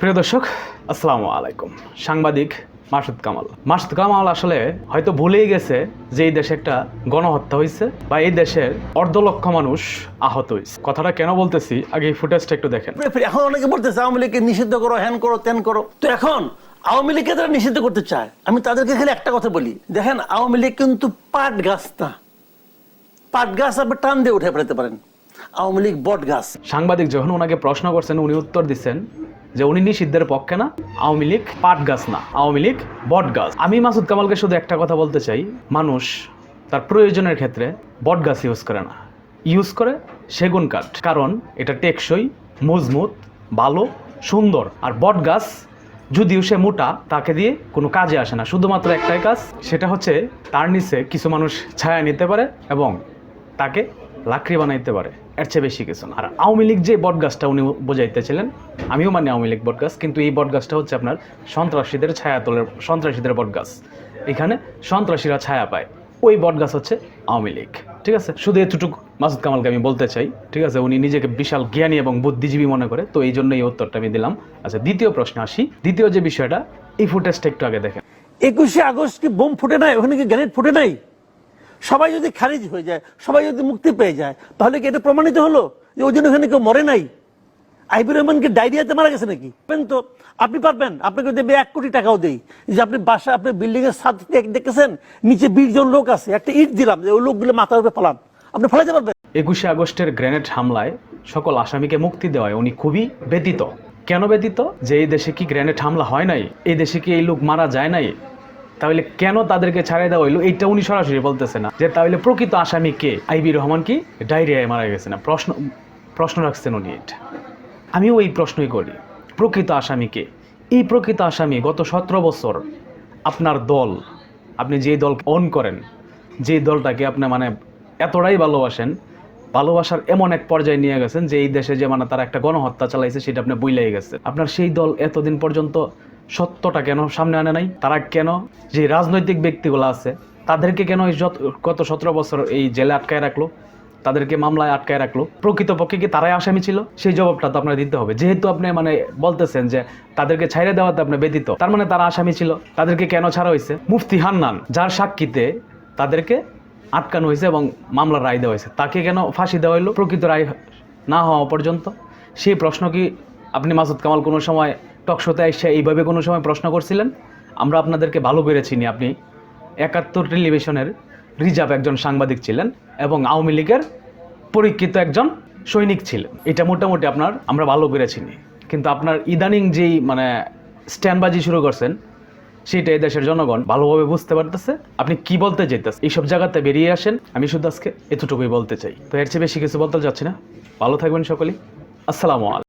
প্রিয় দর্শক আসসালামু আলাইকুম। সাংবাদিক মাসুদ কামাল। মাসুদ কামাল আসলে হয়তো ভুলেই গেছে যে এই দেশে একটা গণহত্যা হয়েছে বা এই দেশের অর্ধ লক্ষ মানুষ আহত হয়েছে। কথাটা কেন বলতেছি? আগে এই ফুটেজটা একটু দেখেন। এখন অনেকে বলতেছে আওয়ামী লীগকে নিষিদ্ধ করো হ্যান করো ত্যান করো। তো এখন আওয়ামী লীগকে তারা নিষিদ্ধ করতে চায় আমি তাদেরকে খালি একটা কথা বলি। দেখেন আওয়ামী লীগ কিন্তু পাট গাছ না। পাট গাছ আপনি টান দিয়ে উঠে ফেলতে পারেন। আওয়ামী লীগ বট গাছ। সাংবাদিক যখন ওনাকে প্রশ্ন করছেন উনি উত্তর দিচ্ছেন যে উনি নিষিদ্ধের পক্ষে না, আওয়ামী লীগ পাট গাছ না, আওয়ামী লীগ বট গাছ। আমি মাসুদ কামালকে শুধু একটা কথা বলতে চাই, মানুষ তার প্রয়োজনের ক্ষেত্রে বট গাছ ইউজ করে না। ইউজ করে সেগুন কাঠ, কারণ এটা টেকসই, মজবুত, ভালো, সুন্দর। আর বট গাছ যদিও সে মোটা, তাকে দিয়ে কোনো কাজে আসে না। শুধুমাত্র একটাই কাজ, সেটা হচ্ছে তার নিচে কিছু মানুষ ছায়া নিতে পারে এবং তাকে লাকড়ি বানাইতে পারে, এর চেয়ে বেশি কিছু না। আর আওয়ামী লীগ যে বটগাছটা উনি বোঝাইতেছিলেন, আমিও মানি আওয়ামী লীগ বটগাছ, কিন্তু এই বটগাছটা হচ্ছে আপনার সন্ত্রাসীদের ছায়া তোলের সন্ত্রাসীদের বটগাছ। এখানে সন্ত্রাসীরা ছায়া পায়, ওই বটগাছ হচ্ছে আওয়ামী লীগ। ঠিক আছে? শুধু এতটুকু মাসুদ কামালকে আমি বলতে চাই, ঠিক আছে? উনি নিজেকে বিশাল জ্ঞানী এবং বুদ্ধিজীবী মনে করে, তো এই জন্য এই উত্তরটা আমি দিলাম। আচ্ছা দ্বিতীয় প্রশ্ন আসি। দ্বিতীয় যে বিষয়টা, এই ফুটেজটা একটু আগে দেখেন। একুশে আগস্ট কি বোম ফুটে নাই? ওখানে কি গ্রেনেড ফুটে নাই? সবাই যদি খারিজ হয়ে যায়, সবাই যদি মুক্তি পেয়ে যায়, তাহলে কি এটা প্রমাণিত হলো যে ওই জন্য ওখানে কেউ মরে নাই? আইবুর রহমানকে ডায়রিয়াতে মারা গেছে নাকি? তো, আপনি পারবেন, আপনাকে দেবে এক কোটি টাকাও দেই, যে আপনি বাসা, আপনি বিল্ডিং এর ছাদ দেখেছেন, নিচে বিশ জন লোক আছে, একটা ইট দিলাম, যে ওই লোকগুলো মাথার উপরে ফেলান, আপনি ফেলাতে পারবেন? একুশে আগস্টের গ্রেনেড হামলায় সকল আসামিকে মুক্তি দেওয়ায় উনি খুবই ব্যতীত কেন ব্যতীত যে এই দেশে কি গ্রেনেড হামলা হয় নাই? এই দেশে কি এই লোক মারা যায় নাই? তাহলে কেন তাদেরকে ছাড়াই দেওয়া হইল? এইটা উনি সরাসরি বলতেছে না। যে তাহলে প্রকৃত আসামি কে? আইবি রহমান কি? ডায়রিয়ায় মারা গেছে না। প্রশ্ন প্রশ্ন রাখছেন উনি এটা। আমিও এই প্রশ্নই করি। প্রকৃত আসামি কে? এই প্রকৃত আসামি গত সতেরো বছর আপনার দল, আপনি যে দল অন করেন যে দলটাকে আপনি মানে এতটাই ভালোবাসেন, ভালোবাসার এমন এক পর্যায়ে নিয়ে গেছেন যে এই দেশে যে মানে তারা একটা গণহত্যা চালাইছে সেটা আপনি বইলাই গেছে আপনার সেই দল এতদিন পর্যন্ত সত্যটা কেন সামনে আনে নাই? তারা কেন যে রাজনৈতিক ব্যক্তিগুলো আছে, তাদেরকে কেন এই গত সতেরো বছর এই জেলে আটকায় রাখল? তাদেরকে মামলায় আটকায় রাখল? প্রকৃতপক্ষে কি তারাই আসামি ছিল? সেই জবাবটা তো আপনার দিতে হবে। যেহেতু আপনি মানে বলতেছেন যে তাদেরকে ছাইড়ে দেওয়াতে আপনি ব্যতীত, তার মানে তারা আসামি ছিল। তাদেরকে কেন ছাড়া হয়েছে? মুফতি হান্নান, যার সাক্ষীতে তাদেরকে আটকানো হয়েছে এবং মামলার রায় দেওয়া হয়েছে, তাকে কেন ফাঁসি দেওয়া হলো? প্রকৃত রায় না হওয়া পর্যন্ত? সেই প্রশ্ন কি আপনি, মাসুদ কামাল, কোনো সময় টকশোতে এসে এইভাবে কোনো সময় প্রশ্ন করছিলেন? আমরা আপনাদেরকে ভালো করে চিনি আপনি। একাত্তর টেলিভিশনের রিজার্ভ একজন সাংবাদিক ছিলেন এবং আওয়ামী লীগের পরীক্ষিত একজন সৈনিক ছিলেন। এটা মোটামুটি আপনার, আমরা ভালো করে চিনি কিন্তু আপনার ইদানিং যেই মানে স্ট্যান্ডবাজি শুরু করছেন, সেটা দেশের জনগণ ভালোভাবে বুঝতে পারতেছে। আপনি কি বলতে চাইতেছেন? এইসব জায়গাতে বেরিয়ে আসেন। আমি শুধু আজকে এতটুকুই বলতে চাই। তো এর চেয়ে বেশি কিছু বলতে যাচ্ছি না। ভালো থাকবেন সকলেই। আসসালামু আলাইকুম।